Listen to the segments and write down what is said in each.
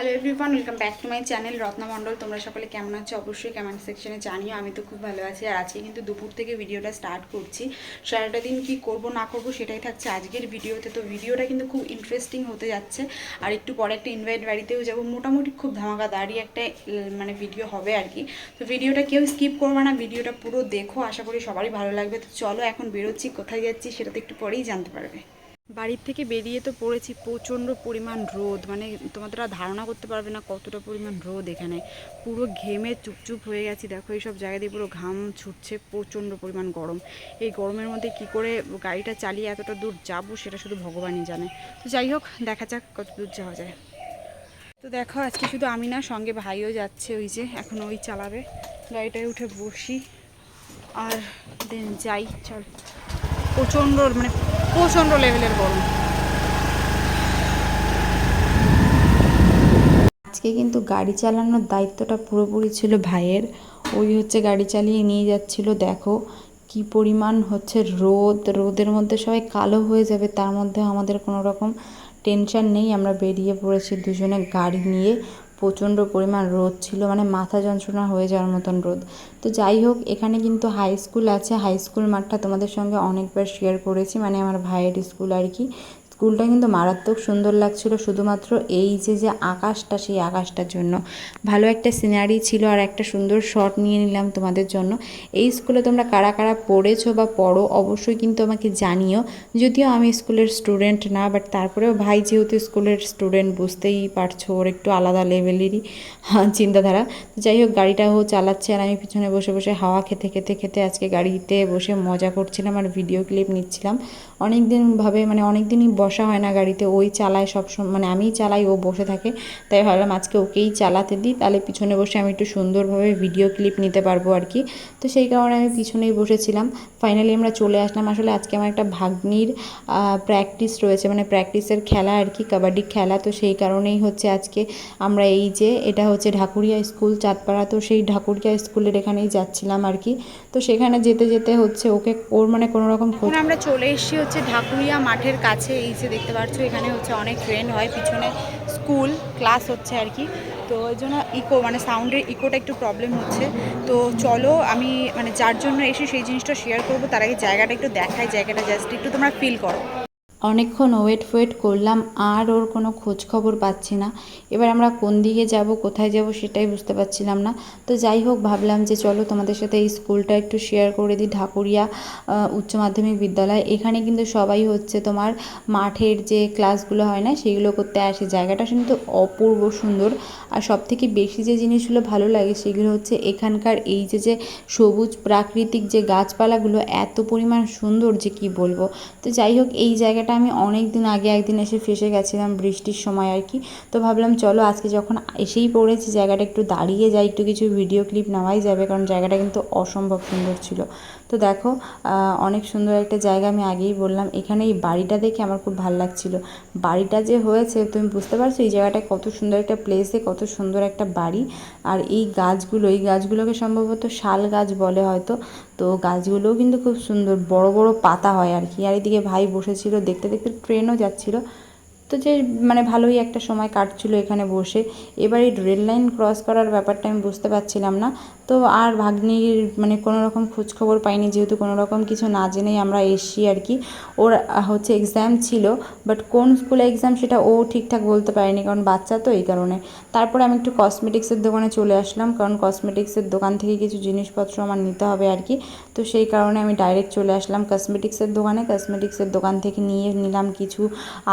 Hello everyone welcome back to my channel Ratna Mondal তোমরা সকলে কেমন আছো? অবশ্যই কমেন্ট সেকশনে জানিও, আমি তো খুব ভালো আছি। আর আজকে কিন্তু দুপুর থেকে ভিডিওটা স্টার্ট করছি। সারাটা দিন কি করব, না করব সেটাই থাকছে আজকের ভিডিওতে। তো ভিডিওটা কিন্তু খুব ইন্টারেস্টিং হতে যাচ্ছে। আর একটু পরে একটা ইনভাইট বাড়িতেও যাব। মোটামুটি খুব ধামাকাদারই একটা মানে ভিডিও হবে আর কি। তো ভিডিওটা কেউ স্কিপ করবে না, ভিডিওটা পুরো দেখো। আশা করি সবারই ভালো লাগবে। তো চলো এখন বেরোচ্ছি, কোথায় যাচ্ছি সেটা তো একটু পরেই জানতে পারবে। বাড়ির থেকে বেরিয়ে তো পড়েছি, প্রচণ্ড পরিমাণ রোদ। মানে তোমাদের আর ধারণা করতে পারবে না কতটা পরিমাণ রোদ এখানে। পুরো ঘেমে চুপচুপ হয়ে গেছি। দেখো এইসব জায়গা দিয়ে পুরো ঘাম ছুটছে, প্রচণ্ড পরিমাণ গরম। এই গরমের মধ্যে কি করে গাড়িটা চালিয়ে এতটা দূর যাব সেটা শুধু ভগবানই জানে। তো যাই হোক, দেখা যাক কত দূর যাওয়া যায়। তো দেখো, আজকে শুধু আমি না, সঙ্গে ভাইও যাচ্ছে ওই যে, এখন ওই চালাবে। গাড়িটায় উঠে বসি। আর দেন যাই, চল। প্রচণ্ড মানে প্রচণ্ড লেভেলের গরম আজকে কিন্তু গাড়ি চালানোর দায়িত্বটা পুরোপুরি ছিল ভাইয়ের। ওই হচ্ছে গাড়ি চালিয়ে নিয়ে যাচ্ছিল, দেখো কি পরিমাণ হচ্ছে রোদ। রোদের মধ্যে সবাই কালো হয়ে যাবে, তার মধ্যে আমাদের কোনো রকম টেনশন নেই। আমরা বেরিয়ে পড়েছি দুজনে গাড়ি নিয়ে। প্রচণ্ড পরিমাণ রোদ ছিল মানে মাথা যন্ত্রণা হয়ে যাওয়ার মতন রোদ। তো যাই হোক, এখানে কিন্তু হাই স্কুল আছে। হাই স্কুল মাঠটা তোমাদের সঙ্গে অনেকবার শেয়ার করেছি মানে আমার ভাইয়ের স্কুল আর কি। স্কুলটা কিন্তু মারাত্মক সুন্দর লাগছিল। শুধুমাত্র এই যে যে আকাশটা, সেই আকাশটার জন্য। ভালো একটা সিনারি ছিল আর একটা সুন্দর শট নিয়ে নিলাম তোমাদের জন্য। এই স্কুলে তোমরা কারা কারা পড়েছো বা পড়ো অবশ্যই কিন্তু আমাকে জানিও। যদিও আমি স্কুলের স্টুডেন্ট না বাট তারপরেও ভাই যেহেতু স্কুলের স্টুডেন্ট বুঝতেই পারছ ওর একটু আলাদা লেভেলেরই চিন্তাধারা। যাই হোক, গাড়িটা ও চালাচ্ছে আর আমি পিছনে বসে বসে হাওয়া খেতে খেতে খেতে আজকে গাড়িতে বসে মজা করছিলাম আর ভিডিও ক্লিপ নিচ্ছিলাম। অনেক দিন ভাবে মানে অনেক দিনই বসা হয় না গাড়িতে, ওই চালায় সবসময় মানে আমিই চালাই, ও বসে থাকে। তাই ভাবলাম আজকে ওকেই চালাতে দিই, তাহলে পিছনে বসে আমি একটু সুন্দরভাবে ভিডিও ক্লিপ নিতে পারব আর কি। তো সেই কারণে আমি পিছনেই বসেছিলাম। ফাইনালি আমরা চলে আসলাম। আসলে আজকে আমার একটা ভাগ্নির প্র্যাকটিস রয়েছে। মানে প্র্যাকটিসের খেলা আর কি, কাবাডি খেলা। তো সেই কারণেই হচ্ছে আজকে আমরা এই যে, এটা হচ্ছে ঢাকুরিয়া স্কুল, চাঁদপাড়া। তো সেই ঢাকুরিয়া স্কুলের এখানেই যাচ্ছিলাম আর কি। তো সেখানে যেতে যেতে হচ্ছে ওকে, ওর মানে কোনো রকম আমরা চলে এসেছি হচ্ছে ঢাকুরিয়া মাঠের কাছে, এই যে দেখতে পাচ্ছ এখানে হচ্ছে অনেক ট্রেন হয়, পিছনে স্কুল ক্লাস হচ্ছে আর কি। তো ওই জন্য ইকো মানে সাউন্ডের ইকোটা একটু প্রবলেম হচ্ছে। তো চলো আমি মানে যার জন্য এসে সেই জিনিসটা শেয়ার করব, তার আগে জায়গাটা একটু দেখায় জায়গাটা জাস্ট একটু তোমরা ফিল করো। অনেকক্ষণ ওয়েট ফোয়েট করলাম, আর ওর কোনো খোঁজ খবর পাচ্ছি না। এবার আমরা কোন দিকে যাব, কোথায় যাব সেটাই বুঝতে পারছিলাম না। তো যাই হোক, ভাবলাম যে চলো তোমাদের সাথে এই স্কুলটা একটু শেয়ার করে দিই। ঢাকুরিয়া উচ্চ মাধ্যমিক বিদ্যালয়। এখানে কিন্তু সবাই হচ্ছে তোমার মাঠের যে ক্লাসগুলো হয় না, সেগুলো করতে আসে। জায়গাটা কিন্তু অপূর্ব সুন্দর। আর সব থেকে বেশি যে জিনিসগুলো ভালো লাগে, সেগুলো হচ্ছে এখানকার এই যে যে সবুজ প্রাকৃতিক যে গাছপালাগুলো, এত পরিমাণ সুন্দর যে কি বলব। তো যাই হোক, এই জায়গাটা আমি অনেক দিন আগে একদিন এসে ফেসে গেছিলাম বৃষ্টির সময় আর কি। তো ভাবলাম চলো আজকে যখন এসেই পড়েছি জায়গাটা একটু দাঁড়িয়ে যাই, একটু কিছু ভিডিও ক্লিপ নেওয়াই যাবে কারণ জায়গাটা কিন্তু অসম্ভব সুন্দর ছিল। তো দেখো অনেক সুন্দর একটা জায়গা আমি আগেই বললাম। এখানে এই বাড়িটা দেখে আমার খুব ভালো লাগছিল। বাড়িটা যে হয়েছে, তুমি বুঝতে পারছ এই জায়গাটায় কত সুন্দর একটা প্লেসে কত সুন্দর একটা বাড়ি। আর এই গাছগুলো, এই গাছগুলোকে সম্ভবত শাল গাছ বলে হয়তো। তো গাছগুলোও কিন্তু খুব সুন্দর, বড় বড় পাতা হয় আর কি। আর এদিকে ভাই বসেছিল দেখতে দেখতে ট্রেনও যাচ্ছিল। তো যে মানে ভালোই একটা সময় কাটছিল এখানে বসে। এবার এই রেল লাইন ক্রস করার ব্যাপারটা আমি বুঝতে পারছিলাম না। তো আর ভাগ্নির মানে কোনো রকম খোঁজ খবর পাইনি, যেহেতু কোনো রকম কিছু না জেনেই আমরা এসছি আর কি। ওর হচ্ছে এক্সাম ছিল বাট কোন স্কুলে এক্সাম সেটা ও ঠিকঠাক বলতে পারেনি, কারণ বাচ্চা তো এই কারণে। তারপরে আমি একটু কসমেটিক্সের দোকানে চলে আসলাম, কারণ কসমেটিক্সের দোকান থেকে কিছু জিনিসপত্র আমার নিতে হবে আর কি। তো সেই কারণে আমি ডাইরেক্ট চলে আসলাম কসমেটিক্সের দোকানে। কসমেটিক্সের দোকান থেকে নিয়ে নিলাম কিছু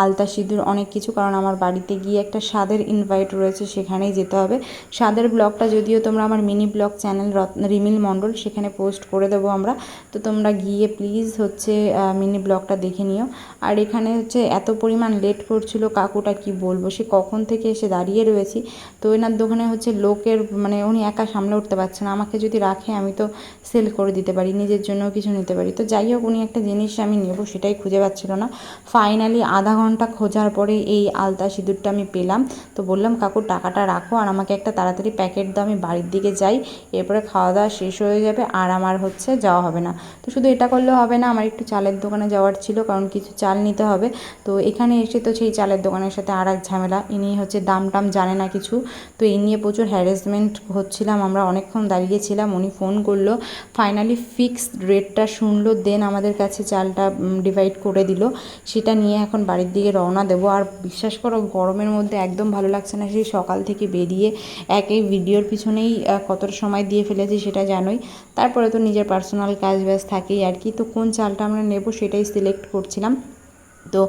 আলতা সিঁদুর অনেক কিছু, কারণ আমার বাড়িতে গিয়ে একটা স্বাদের ইনভাইট রয়েছে, সেখানেই যেতে হবে। স্বাদের ব্লগটা যদিও তোমরা আমার mini blog channel Ratna Rimil Mondal, সেখানে পোস্ট করে দেবো আমরা। তো তোমরা গিয়ে প্লিজ হচ্ছে মিনি ব্লগটা দেখে নিও। আর এখানে হচ্ছে এত পরিমাণ লেট করছিল, কাকুটা কি বলব? সে কখন থেকে এসে দাঁড়িয়ে রয়েছি? তো এনার দোকানে হচ্ছে লোকের মানে উনি একা সামলে উঠতে পারছে না। আমাকে যদি রাখে, আমি তো সেল করে দিতে পারি, নিজের জন্যও কিছু নিতে পারি। তো যাই হোক, উনি একটা জিনিস আমি নেব, সেটাই খুঁজে পাচ্ছিল না। ফাইনালি আধা ঘণ্টা খোঁজার তারপরে এই আলতা সিঁদুরটা আমি পেলাম। তো বললাম, কাকু, টাকাটা রাখো আর আমাকে একটা তাড়াতাড়ি প্যাকেট দাও, আমি বাড়ির দিকে যাই। এরপরে খাওয়া দাওয়া শেষ হয়ে যাবে আর আমার হচ্ছে যাওয়া হবে না। তো শুধু এটা করলে হবে না, আমার একটু চালের দোকানে যাওয়ার ছিল, কারণ কিছু চাল নিতে হবে। তো এখানে এসে তো সেই চালের দোকানের সাথে আর এক ঝামেলা, ইনি হচ্ছে দাম টাম জানে না কিছু। তো এই নিয়ে প্রচুর হ্যারাসমেন্ট হচ্ছিলাম, আমরা অনেকক্ষণ দাঁড়িয়েছিলাম উনি ফোন করল। ফাইনালি ফিক্সড রেটটা শুনলো দেন আমাদের কাছে চালটা ডিভাইড করে দিল। সেটা নিয়ে এখন বাড়ির দিকে রওনা দেবো। আর বিশ্বাস করো, গরমের মধ্যে একদম ভালো লাগছে না। সেই সকাল থেকে বেরিয়ে এক এই ভিডিওর পিছনেই কতটা সময় দিয়ে ফেলেছি সেটা জানোই। তারপরে তো নিজের পার্সোনাল কাজ ব্যাস থাকেই আর কি। তো কোন চালটা আমরা নেব সেটাই সিলেক্ট করছিলাম। তো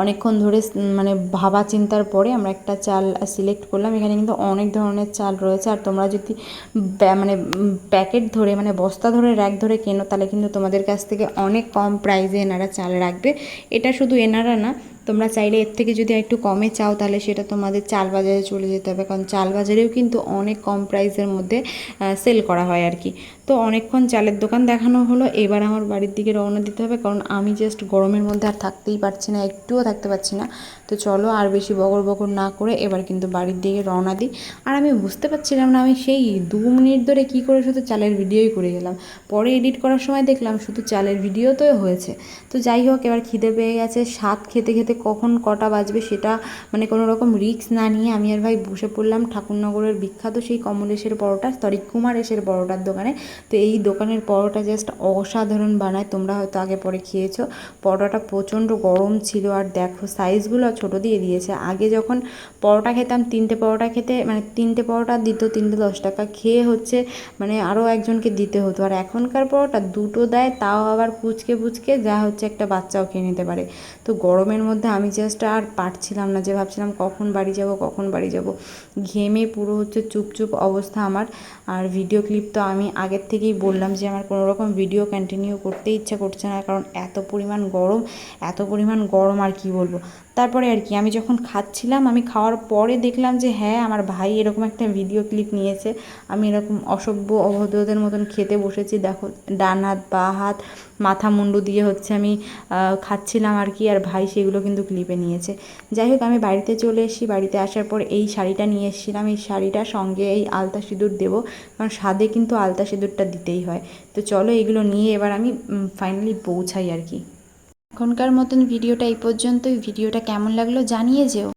অনেকক্ষণ ধরে মানে ভাবা চিন্তার পরে আমরা একটা চাল সিলেক্ট করলাম। এখানে কিন্তু অনেক ধরনের চাল রয়েছে। আর তোমরা যদি মানে প্যাকেট ধরে মানে বস্তা ধরে র্যাক ধরে কেনো, তাহলে কিন্তু তোমাদের কাছ থেকে অনেক কম প্রাইসে এনারা চাল রাখবে। এটা শুধু এনারা না তোমরা চাইলে এর থেকে যদি একটু কমে চাও, তাহলে সেটা তোমাদের চাল বাজারে চলে যেতে হবে। কারণ চাল বাজারেও কিন্তু অনেক কম প্রাইসের মধ্যে সেল করা হয় আর কি। তো অনেকক্ষণ চালের দোকান দেখানো হলো। এবার আমার বাড়ির দিকে রওনা দিতে হবে, কারণ আমি জাস্ট গরমের মধ্যে আর থাকতেই পারছি না, একটুও থাকতে পারছি না। তো চলো আর বেশি বগর বগর না করে এবার কিন্তু বাড়ির দিকে রওনা দিই। আর আমি বুঝতে পারছিলাম না, আমি সেই দু মিনিট ধরে কী করে শুধু চালের ভিডিওই করে গেলাম। পরে এডিট করার সময় দেখলাম শুধু চালের ভিডিও তো হয়েছে। তো যাই হোক, এবার খিদে পেয়ে গেছে। স্বাদ খেতে খেতে কখন কটা বাজবে সেটা মানে কোনো রকম রিস্ক না নিয়ে আমি আর ভাই বসে পড়লাম ঠাকুরনগরের বিখ্যাত সেই কমলেশের পরোটা সরি কুমারেশের পরোটার দোকানে। তো এই দোকানের পরোটা জাস্ট অসাধারণ বানায়, তোমরা হয়তো আগে পরে খেয়েছো। পরোটাটা প্রচণ্ড গরম ছিল আর দেখো সাইজগুলো ছোটো দিয়ে দিয়েছে। আগে যখন পরোটা খেতাম, তিনটে পরোটা খেতে মানে তিনটে পরোটা দিত, তিনটে দশ টাকা। খেয়ে হচ্ছে মানে আরও একজনকে দিতে হতো। আর এখনকার পরোটা দুটো দেয়, তাও আবার পুচকে পুচকে যা হচ্ছে একটা বাচ্চাও খেয়ে নিতে পারে। তো গরমের মধ্যে আমি জাস্ট আর পারছিলাম না যে ভাবছিলাম কখন বাড়ি যাব, কখন বাড়ি যাব। ঘেমে পুরো হচ্ছে চুপচুপ অবস্থা আমার। আর ভিডিও ক্লিপ তো আমি আগের থেকেই বললাম যে আমার কোনো রকম ভিডিও কন্টিনিউ করতে ইচ্ছা করছে না, কারণ এত পরিমাণ গরম, এত পরিমাণ গরম আর কি বলব? তারপরে আর কি, আমি যখন খাচ্ছিলাম, আমি খাওয়ার পরে দেখলাম যে হ্যাঁ আমার ভাই এরকম একটা ভিডিও ক্লিপ নিয়েছে। আমি এরকম অসভ্য, অভদ্রদের মতন খেতে বসেছি। দেখো, ডান হাত, বা হাত, মাথা মুন্ডু দিয়ে হচ্ছে আমি খাচ্ছিলাম আর কি, আর ভাই সেগুলো কিন্তু ক্লিপে নিয়েছে। যাই হোক, আমি বাড়িতে চলে এসেছি। বাড়িতে আসার পর এই শাড়িটা নিয়ে এসেছিলাম। এই শাড়িটা সঙ্গে এই আলতা সিঁদুর দেবো, কারণ স্বাদে কিন্তু আলতা সিঁদুরটা দিতেই হয়। তো চলো এগুলো নিয়ে এবার আমি ফাইনালি পৌঁছাই আর কি। এখনকার মতন ভিডিওটা এই পর্যন্তই। ভিডিওটা কেমন লাগল জানিয়ে যেও।